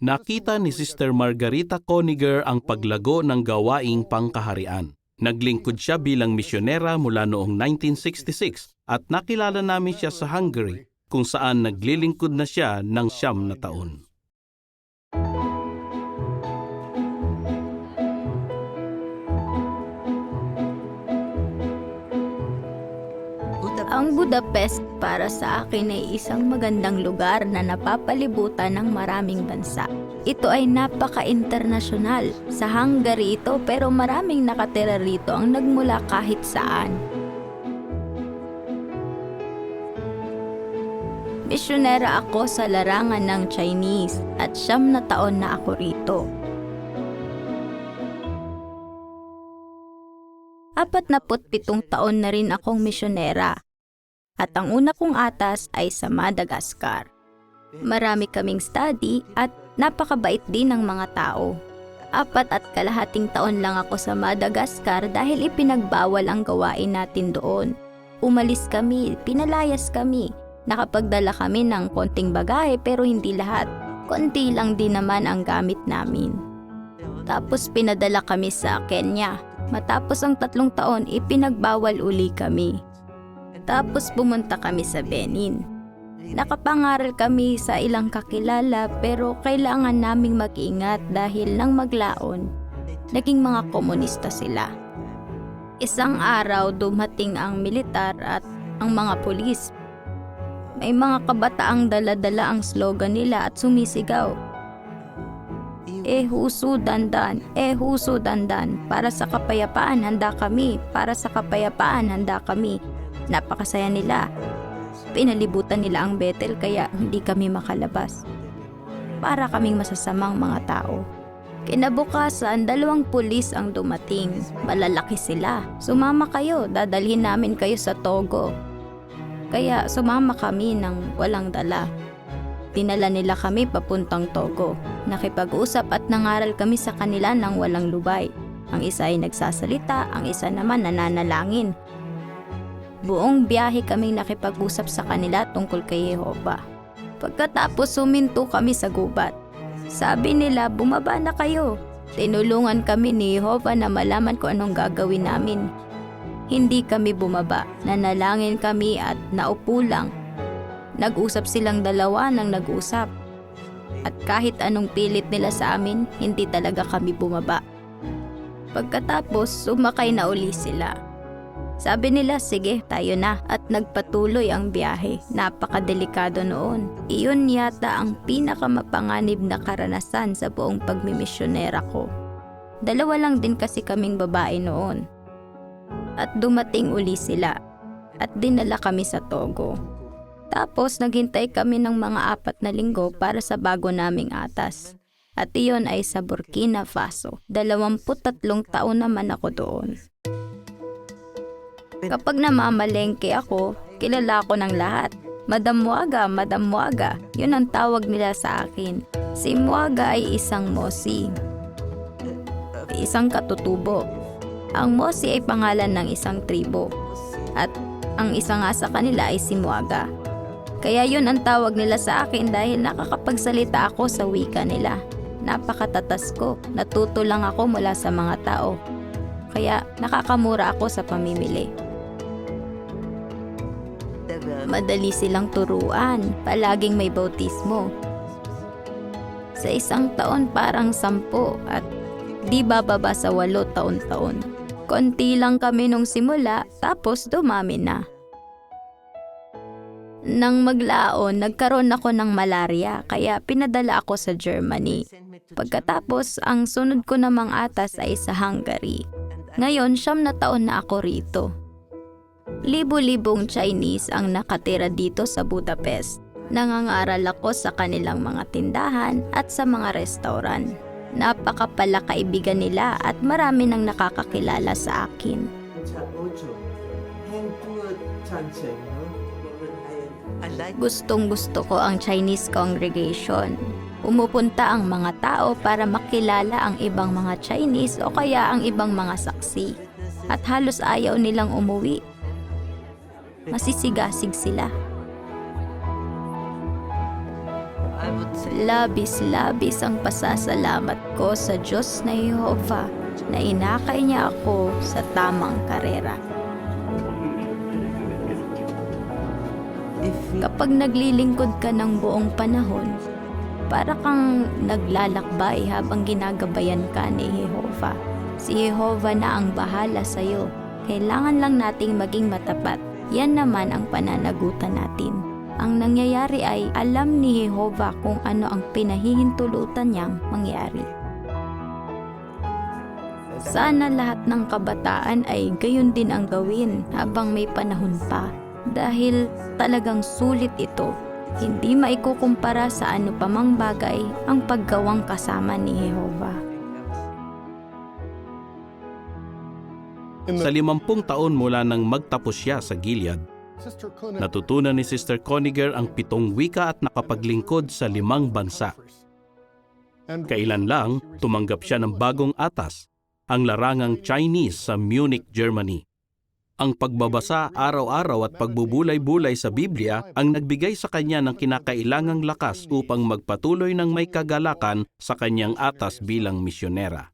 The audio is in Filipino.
nakita ni Sister Margarita Koniger ang paglago ng gawaing pangkaharian. Naglingkod siya bilang misyonera mula noong 1966 at nakilala namin siya sa Hungary kung saan naglilingkod na siya ng siyam na taon. Ang Budapest para sa akin ay isang magandang lugar na napapalibutan ng maraming bansa. Ito ay napaka-internasyonal. Sa Hungary ito pero maraming nakatira rito ang nagmula kahit saan. Misyonera ako sa larangan ng Chinese at siyam na taon na ako rito. Apat na pitong taon na rin akong misyonera at ang una kong atas ay sa Madagascar. Marami kaming study at napakabait din ng mga tao. Apat at kalahating taon lang ako sa Madagascar dahil ipinagbawal ang gawain natin doon. Umalis kami, pinalayas kami, nakapagdala kami ng konting bagahe pero hindi lahat. Konti lang din naman ang gamit namin. Tapos pinadala kami sa Kenya. Matapos ang tatlong taon, ipinagbawal uli kami. Tapos pumunta kami sa Benin. Nakapangaral kami sa ilang kakilala pero kailangan naming mag-ingat dahil nang maglaon, naging mga komunista sila. Isang araw dumating ang militar at ang mga pulis. May mga kabataang dala-dala ang slogan nila at sumisigaw. Eh huso dandan, eh huso dandan, para sa kapayapaan handa kami, para sa kapayapaan handa kami. Napakasaya nila. Pinalibutan nila ang Bethel kaya hindi kami makalabas. Para kaming masasamang mga tao. Kinabukasan, dalawang pulis ang dumating. Malalaki sila. Sumama kayo, dadalhin namin kayo sa Togo. Kaya sumama kami ng walang dala. Dinala nila kami papuntang Togo. Nakipag-usap at nangaral kami sa kanila ng walang lubay. Ang isa ay nagsasalita, ang isa naman nananalangin. Buong biyahe kaming nakipag-usap sa kanila tungkol kay Jehova. Pagkatapos suminto kami sa gubat. Sabi nila, bumaba na kayo. Tinulungan kami ni Jehova na malaman kung anong gagawin namin. Hindi kami bumaba. Nanalangin kami at naupo lang. Nag-usap silang dalawa nang nag-usap. At kahit anong pilit nila sa amin, hindi talaga kami bumaba. Pagkatapos, sumakay na uli sila. Sabi nila, sige, tayo na. At nagpatuloy ang biyahe. Napakadelikado noon. Iyon yata ang pinakamapanganib na karanasan sa buong pagmimisyonera ko. Dalawa lang din kasi kaming babae noon. At dumating uli sila. At dinala kami sa Togo. Tapos naghintay kami ng mga apat na linggo para sa bago naming atas. At iyon ay sa Burkina Faso. Dalawamput-tatlong taon naman ako doon. Kapag namamalengke ako, kilala ko ng lahat. Madam Muaga, Madam Muaga, yun ang tawag nila sa akin. Si Muaga ay isang mosi. Isang katutubo. Ang mosi ay pangalan ng isang tribo. At ang isa nga sa kanila ay si Muaga. Kaya yun ang tawag nila sa akin dahil nakakapagsalita ako sa wika nila. Napakatatas ko, natuto lang ako mula sa mga tao. Kaya nakakamura ako sa pamimili. Madali silang turuan, palaging may bautismo. Sa isang taon parang sampo at di bababa sa walo taon-taon. Konti lang kami nung simula, tapos dumami na. Nang maglaon, nagkaroon ako ng malaria kaya pinadala ako sa Germany. Pagkatapos, ang sunod ko namang atas ay sa Hungary. Ngayon, siyam na taon na ako rito. Libo-libong Chinese ang nakatira dito sa Budapest. Nangangaral ako sa kanilang mga tindahan at sa mga restaurant. Napakapala kaibigan nila at marami nang nakakakilala sa akin. Gustong gusto ko ang Chinese congregation. Pumupunta ang mga tao para makilala ang ibang mga Chinese o kaya ang ibang mga saksi. At halos ayaw nilang umuwi Masisigasig sila. Labis-labis ang pasasalamat ko sa Diyos na Jehova na inakay niya ako sa tamang karera. Kapag naglilingkod ka ng buong panahon, para kang naglalakbay habang ginagabayan ka ni Jehova. Si Jehova na ang bahala sa iyo. Kailangan lang nating maging matapat. Yan naman ang pananagutan natin. Ang nangyayari ay alam ni Jehova kung ano ang pinahihintulutan niyang mangyari. Sana lahat ng kabataan ay gayon din ang gawin habang may panahon pa dahil talagang sulit ito. Hindi maikukumpara sa ano pa mang bagay ang paggawang kasama ni Jehova. Sa limampung taon mula nang magtapos siya sa Gilead, natutunan ni Sister Coniger ang pitong wika at nakapaglingkod sa limang bansa. Kailan lang, tumanggap siya ng bagong atas, ang larangang Chinese sa Munich, Germany. Ang pagbabasa araw-araw at pagbubulay-bulay sa Biblia ang nagbigay sa kanya ng kinakailangang lakas upang magpatuloy ng may kagalakan sa kanyang atas bilang misyonera.